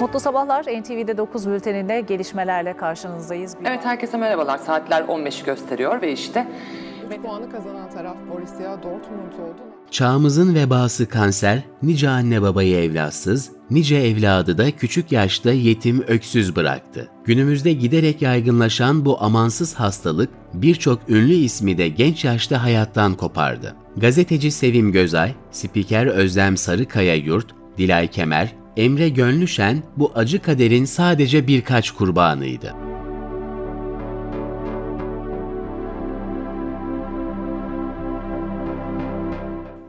Mutlu sabahlar. NTV'de 9 bülteninde gelişmelerle karşınızdayız. Bir Evet herkese merhabalar. Saatler 15'i gösteriyor ve işte puanı kazanan taraf Borussia Dortmund oldu. Çağımızın vebası kanser, nice anne babayı evlatsız, nice evladı da küçük yaşta yetim öksüz bıraktı. Günümüzde giderek yaygınlaşan bu amansız hastalık birçok ünlü ismi de genç yaşta hayattan kopardı. Gazeteci Sevim Gözay, spiker Özlem Sarıkaya Yurt, Dilay Kemer, Emre Gönlüşen bu acı kaderin sadece birkaç kurbanıydı.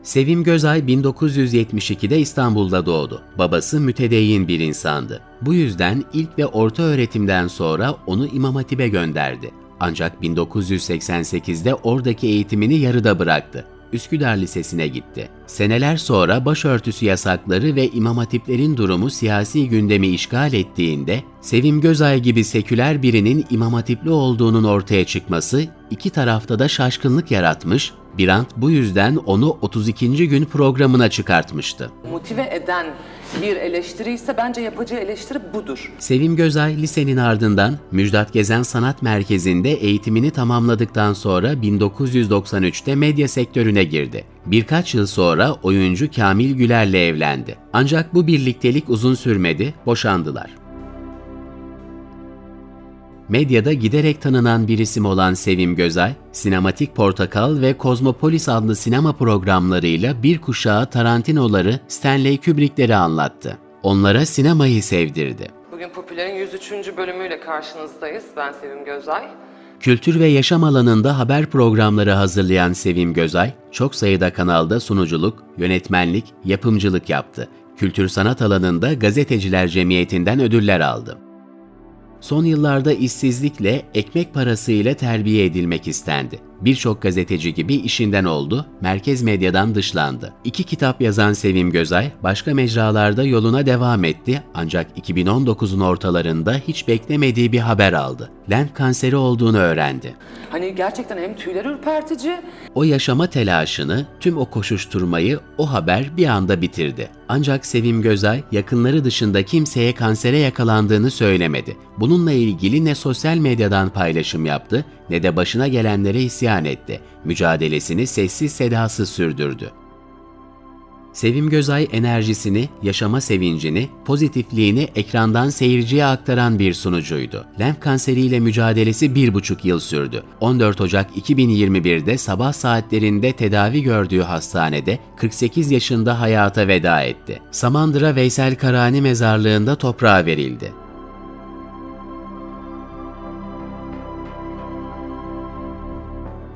Sevim Gözay 1972'de İstanbul'da doğdu. Babası mütedeyyin bir insandı. Bu yüzden ilk ve orta öğretimden sonra onu İmam Hatip'e gönderdi. Ancak 1988'de oradaki eğitimini yarıda bıraktı. Üsküdar Lisesi'ne gitti. Seneler sonra başörtüsü yasakları ve imam hatiplerin durumu siyasi gündemi işgal ettiğinde, Sevim Gözay gibi seküler birinin imam hatipli olduğunun ortaya çıkması iki tarafta da şaşkınlık yaratmış, Birant bu yüzden onu 32. gün programına çıkartmıştı. motive eden bir eleştiri ise bence yapacağı eleştiri budur. Sevim Gözay lisenin ardından Müjdat Gezen Sanat Merkezi'nde eğitimini tamamladıktan sonra 1993'te medya sektörüne girdi. Birkaç yıl sonra oyuncu Kamil Güler'le evlendi. Ancak bu birliktelik uzun sürmedi, boşandılar. Medyada giderek tanınan bir isim olan Sevim Gözay, Sinematik Portakal ve Kozmopolis adlı sinema programlarıyla bir kuşağı Tarantino'ları, Stanley Kubrick'leri anlattı. Onlara sinemayı sevdirdi. Bugün Popüler'in 103. bölümüyle karşınızdayız. Ben Sevim Gözay. Kültür ve yaşam alanında haber programları hazırlayan Sevim Gözay, çok sayıda kanalda sunuculuk, yönetmenlik, yapımcılık yaptı. Kültür sanat alanında Gazeteciler Cemiyeti'nden ödüller aldı. Son yıllarda işsizlikle, ekmek parası ile terbiye edilmek istendi. Birçok gazeteci gibi işinden oldu, merkez medyadan dışlandı. İki kitap yazan Sevim Gözay, başka mecralarda yoluna devam etti ancak 2019'un ortalarında hiç beklemediği bir haber aldı. Lenf kanseri olduğunu öğrendi. Hani gerçekten hem tüyler ürpertici O yaşama telaşını, tüm o koşuşturmayı o haber bir anda bitirdi. Ancak Sevim Gözay yakınları dışında kimseye kansere yakalandığını söylemedi. Bununla ilgili ne sosyal medyadan paylaşım yaptı ne de başına gelenlere isyan etti. Mücadelesini sessiz sedasız sürdürdü. Sevim Gözay enerjisini, yaşama sevincini, pozitifliğini ekrandan seyirciye aktaran bir sunucuydu. Lenf kanseriyle mücadelesi bir buçuk yıl sürdü. 14 Ocak 2021'de sabah saatlerinde tedavi gördüğü hastanede 48 yaşında hayata veda etti. Samandıra Veysel Karani mezarlığında toprağa verildi.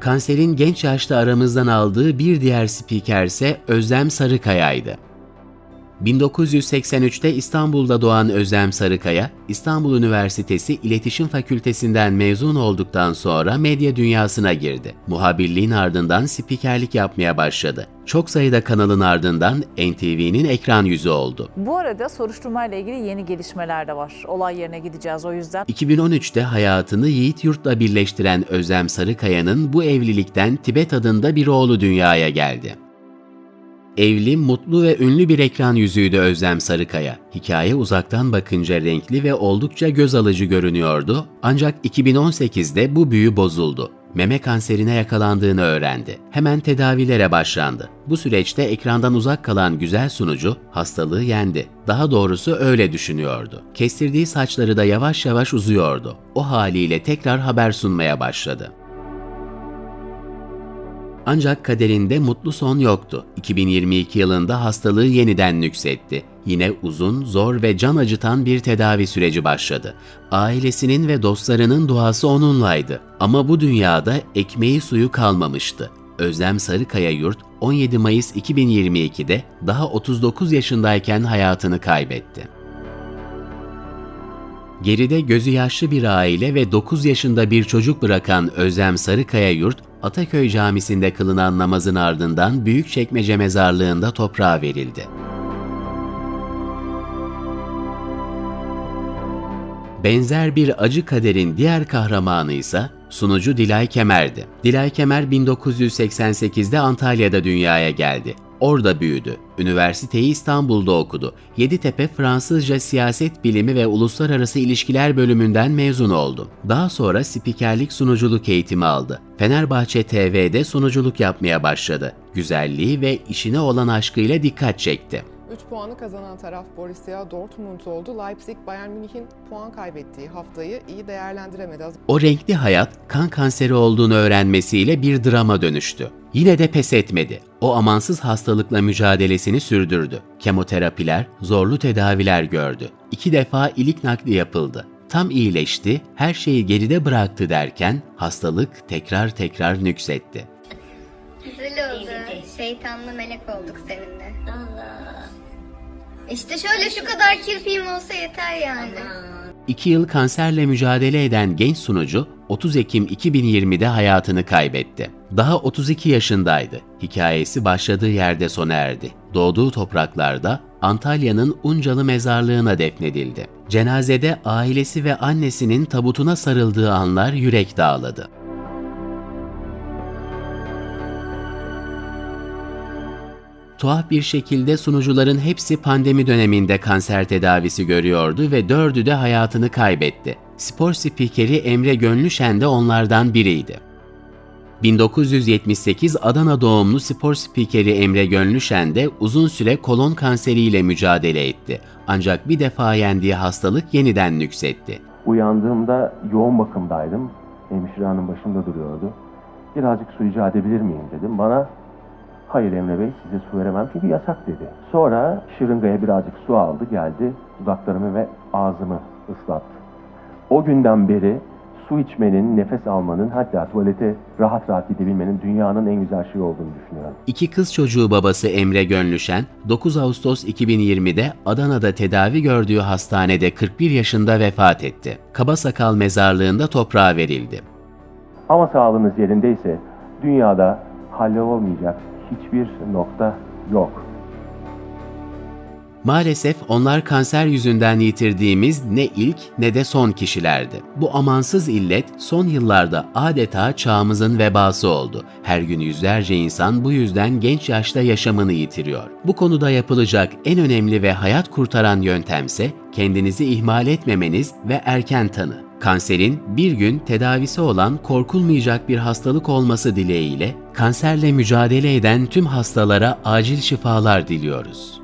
Kanserin genç yaşta aramızdan aldığı bir diğer spikerse Özlem Sarıkaya'ydı. 1983'te İstanbul'da doğan Özlem Sarıkaya, İstanbul Üniversitesi İletişim Fakültesinden mezun olduktan sonra medya dünyasına girdi. Muhabirliğin ardından spikerlik yapmaya başladı. Çok sayıda kanalın ardından NTV'nin ekran yüzü oldu. Bu arada soruşturmayla ilgili yeni gelişmeler de var. Olay yerine gideceğiz o yüzden. 2013'te hayatını Yiğit Yurt'la birleştiren Özlem Sarıkaya'nın bu evlilikten Tibet adında bir oğlu dünyaya geldi. Evli, mutlu ve ünlü bir ekran yüzüydü Özlem Sarıkaya. Hikaye uzaktan bakınca renkli ve oldukça göz alıcı görünüyordu ancak 2018'de bu büyü bozuldu. Meme kanserine yakalandığını öğrendi. Hemen tedavilere başlandı. Bu süreçte ekrandan uzak kalan güzel sunucu hastalığı yendi. Daha doğrusu öyle düşünüyordu. Kestirdiği saçları da yavaş yavaş uzuyordu. O haliyle tekrar haber sunmaya başladı. Ancak kaderinde mutlu son yoktu. 2022 yılında hastalığı yeniden nüksetti. Yine uzun, zor ve can acıtan bir tedavi süreci başladı. Ailesinin ve dostlarının duası onunlaydı. Ama bu dünyada ekmeği suyu kalmamıştı. Özlem Sarıkaya Yurt 17 Mayıs 2022'de daha 39 yaşındayken hayatını kaybetti. Geride gözü yaşlı bir aile ve 9 yaşında bir çocuk bırakan Özlem Sarıkaya Yurt, Ataköy Camisi'nde kılınan namazın ardından Büyükçekmece Mezarlığı'nda toprağa verildi. Benzer bir acı kaderin diğer kahramanı ise sunucu Dilay Kemer'di. Dilay Kemer 1988'de Antalya'da dünyaya geldi. Orada büyüdü. Üniversiteyi İstanbul'da okudu. Yeditepe Fransızca Siyaset Bilimi ve Uluslararası İlişkiler bölümünden mezun oldu. Daha sonra spikerlik sunuculuk eğitimi aldı. Fenerbahçe TV'de sunuculuk yapmaya başladı. Güzelliği ve işine olan aşkıyla dikkat çekti. 3 puanı kazanan taraf Borussia Dortmund oldu. Leipzig, Bayern Münih'in puan kaybettiği haftayı iyi değerlendiremedi. O renkli hayat kan kanseri olduğunu öğrenmesiyle bir drama dönüştü. Yine de pes etmedi. O amansız hastalıkla mücadelesini sürdürdü. Kemoterapiler, zorlu tedaviler gördü. İki defa ilik nakli yapıldı. Tam iyileşti, her şeyi geride bıraktı derken hastalık tekrar tekrar nüksetti. Güzel oldu. Şeytanlı melek olduk seninle. Allah. İşte şöyle şu kadar kirpiğim olsa yeter yani. İki yıl kanserle mücadele eden genç sunucu 30 Ekim 2020'de hayatını kaybetti. Daha 32 yaşındaydı. Hikayesi başladığı yerde sona erdi. Doğduğu topraklarda Antalya'nın Uncalı mezarlığına defnedildi. Cenazede ailesi ve annesinin tabutuna sarıldığı anlar yürek dağladı. Tuhaf bir şekilde sunucuların hepsi pandemi döneminde kanser tedavisi görüyordu ve dördü de hayatını kaybetti. Spor spikeri Emre Gönlüşen de onlardan biriydi. 1978 Adana doğumlu spor spikeri Emre Gönlüşen de uzun süre kolon kanseriyle mücadele etti. Ancak bir defa yendiği hastalık yeniden nüksetti. Uyandığımda yoğun bakımdaydım. Hemşire hanım başımda duruyordu. Birazcık su rica edebilir miyim dedim. Bana hayır Emre Bey size su veremem çünkü yasak dedi. Sonra şırıngaya birazcık su aldı geldi dudaklarımı ve ağzımı ıslattı. O günden beri su içmenin, nefes almanın hatta tuvalete rahat rahat gidebilmenin dünyanın en güzel şey olduğunu düşünüyorum. İki kız çocuğu babası Emre Gönlüşen, 9 Ağustos 2020'de Adana'da tedavi gördüğü hastanede 41 yaşında vefat etti. Kabasakal mezarlığında toprağa verildi. Ama sağlığınız yerindeyse dünyada hallolmayacak hiçbir nokta yok. Maalesef onlar kanser yüzünden yitirdiğimiz ne ilk ne de son kişilerdi. Bu amansız illet son yıllarda adeta çağımızın vebası oldu. Her gün yüzlerce insan bu yüzden genç yaşta yaşamını yitiriyor. Bu konuda yapılacak en önemli ve hayat kurtaran yöntemse kendinizi ihmal etmemeniz ve erken tanı. Kanserin bir gün tedavisi olan korkulmayacak bir hastalık olması dileğiyle kanserle mücadele eden tüm hastalara acil şifalar diliyoruz.